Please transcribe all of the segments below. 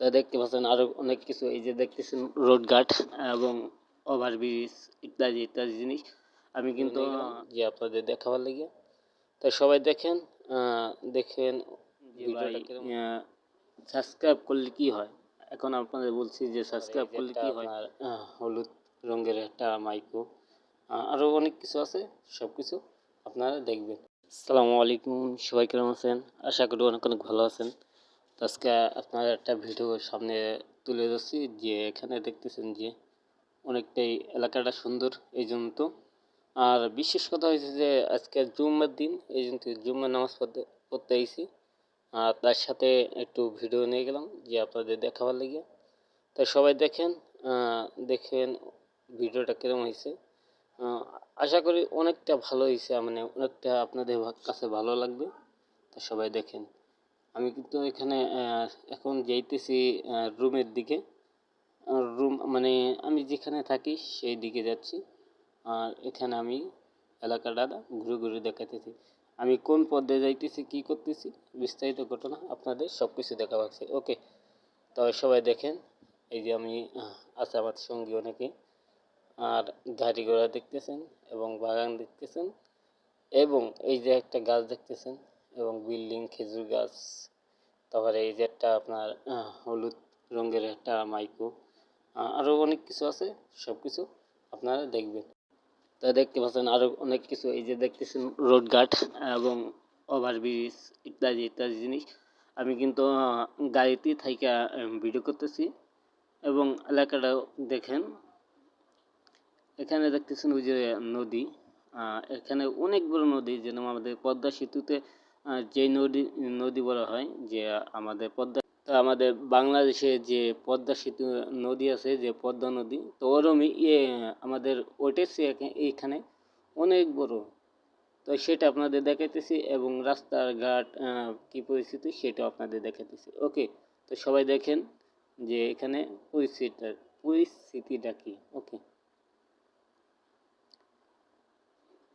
তা দেখতে পাচ্ছেন আরও অনেক কিছু এই যে দেখতেছেন রোড গার্ড এবং ওভারব্রিজ ইত্যাদি ইত্যাদি জিনিস। আমি কিন্তু যে আপনাদের দেখাবার লাগে। তাই সবাই দেখেন দেখেন সাবস্ক্রাইব করলে কি হয়? এখন আপনাদের বলছি যে সাবস্ক্রাইব করলে কি হয়? হলুদ রঙের একটা মাইকো। আহ, আরও অনেক কিছু আছে সব কিছু আপনারা দেখবেন। আসসালামু আলাইকুম সবাই কেমন আছেন? আশা করি অনেক অনেক ভালো আছেন। আজকে আপনার একটা ভিডিও সামনে তুলে ধরছি যে এখানে দেখতেছেন যে অনেকটাই এলাকাটা সুন্দর এই জন্য তো আর বিশেষ কথা হয়েছে যে আজকে জুম্মার দিন, এই জন্য জুম্মার নামাজ পড়তে পড়তে আইছি। আর তার সাথে একটু ভিডিও নিয়ে গেলাম যে আপনাদের দেখাবার লেগে। তাই সবাই দেখেন দেখেন ভিডিওটা কিরম হয়েছে। আশা করি অনেকটা ভালো হয়েছে মানে অনেকটা আপনাদের কাছে ভালো লাগবে। তা সবাই দেখেন। আমি কিন্তু এখানে এখন যাইতেছি রুমের দিকে। রুম মানে আমি যেখানে থাকি সেই দিকে যাচ্ছি। আর এখানে আমি এলাকাটা ঘুরে ঘুরে দেখাতেছি আমি কোন পথে যাইতেছি, কি করতেছি, বিস্তারিত ঘটনা আপনাদের সব কিছু দেখা পাচ্ছে ওকে তবে সবাই দেখেন, এই যে আমি আছে আমার সঙ্গী অনেকে। আর গাড়ি ঘোড়া দেখতেছেন এবং বাগান দেখতেছেন এবং এই যে একটা গাছ দেখতেছেন। এবং বিল্ডিং, খেজুর গাছ, তারপরে এই যে একটা আপনার হলুদ রঙের একটা মাইকো আরও অনেক কিছু আছে সব কিছু আপনারা দেখবেন। তা দেখতে পাচ্ছেন আরও অনেক কিছু, এই যে দেখতেছেন রোড গার্ড এবং ওভারব্রিজ ইত্যাদি ইত্যাদি জিনিস। আমি কিন্তু গাড়িতে থাইকা ভিডিও করতেছি এবং এলাকাটাও দেখেন। এখানে দেখতেছেন ওই যে নদী এখানে অনেক বড় নদী, যেরকম আমাদের পদ্মা সেতুতে যে নদী নদী বলা হয় যে আমাদের পদ্মা তা আমাদের বাংলাদেশে যে পদ্মা সেতু নদী আছে, যে পদ্মা নদী, তো ওরমই ইয়ে আমাদের ওটেছে এইখানে অনেক বড়। তো সেটা আপনাদের দেখাইতেছি এবং রাস্তার ঘাট কি পরিস্থিতি সেটাও আপনাদের দেখাইতেছি। ওকে, তো সবাই দেখেন যে এখানে পরিস্থিতিটা পরিস্থিতিটা কি? ওকে।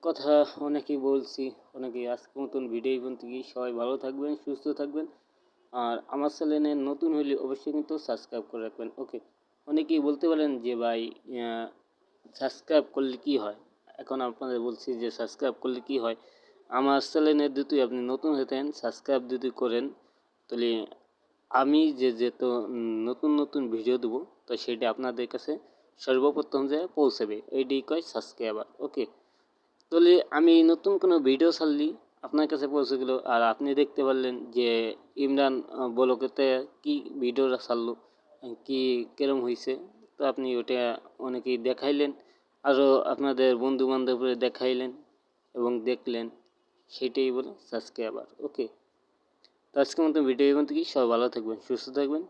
কথা অনেকেই বলছি, অনেকেই আজকে মতন ভিডিও পর্যন্ত গিয়ে সবাই ভালো থাকবেন, সুস্থ থাকবেন। আর আমার চ্যানেলে নতুন হলে অবশ্যই কিন্তু সাবস্ক্রাইব করে রাখবেন ওকে অনেকেই বলতে পারেন যে, ভাই সাবস্ক্রাইব করলে কি হয়? এখন আপনাদের বলছি যে সাবস্ক্রাইব করলে কি হয়? আমার চ্যানেলে যদি আপনি নতুন হতেন সাবস্ক্রাইব যদি করেন, তাহলে আমি যে যেত নতুন নতুন ভিডিও দেবো, তো সেটা আপনাদের কাছে সর্বপ্রথম যে পৌঁছাবে। এইটি কয় সাবস্ক্রাইবার ওকে তাহলে আমি নতুন কোনো ভিডিও ছাড়লি, আপনার কাছে পৌঁছে গেল। আর আপনি দেখতে পারলেন যে ইমরান বলকেতে কি ভিডিওটা ছাড়লো কি, কেরম হয়েছে তো আপনি ওটা অনেকেই দেখাইলেন আরও আপনাদের বন্ধু বান্ধবরে দেখাইলেন এবং দেখলেন। সেটাই বলে সাবস্ক্রাইবার ওকে তো আজকের মতো ভিডিও এখান থেকে সবাই ভালো থাকবেন, সুস্থ থাকবেন।